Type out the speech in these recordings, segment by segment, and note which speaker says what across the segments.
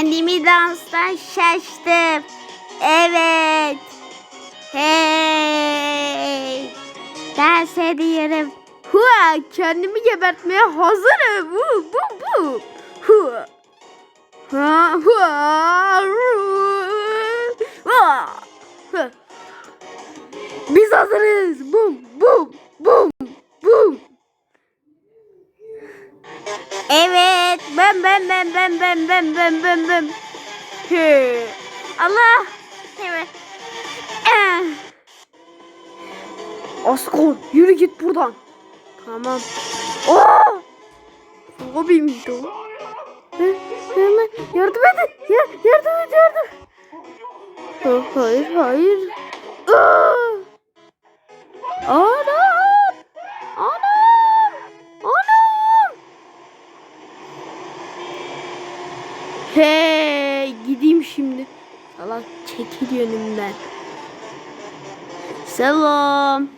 Speaker 1: Kendimi danstan şaştım. Evet. Hey. Dans ediyorum. Hua, kendimi gebertmeye hazırım. Bu, bu, bu. Hua. Ha, hua. Hua. Biz hazırız. Bum, bum, bum, bum. Evet. Ben ben ben ben ben ben ben ben ben. Hı. Allah. Evet. Eh. Askol yürü git buradan. Tamam. Oo! Abi miydi o? Yardım edin. Ya, yardım et yardım. Ha, hayır hayır. Aa! Anam! Hey gideyim şimdi. Salak çekil önümden. Selam.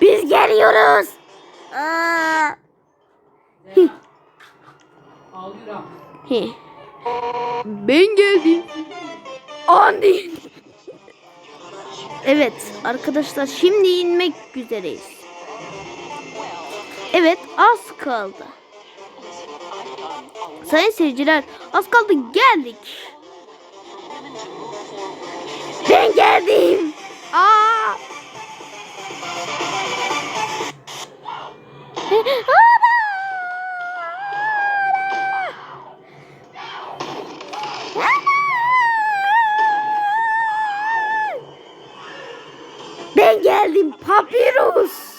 Speaker 1: Biz geliyoruz. Ben geldim. Andi. Evet arkadaşlar şimdi inmek üzereyiz. Evet az kaldı. Sayın seyirciler az kaldı geldik. Ben geldim. Aa! Ben geldim papirus.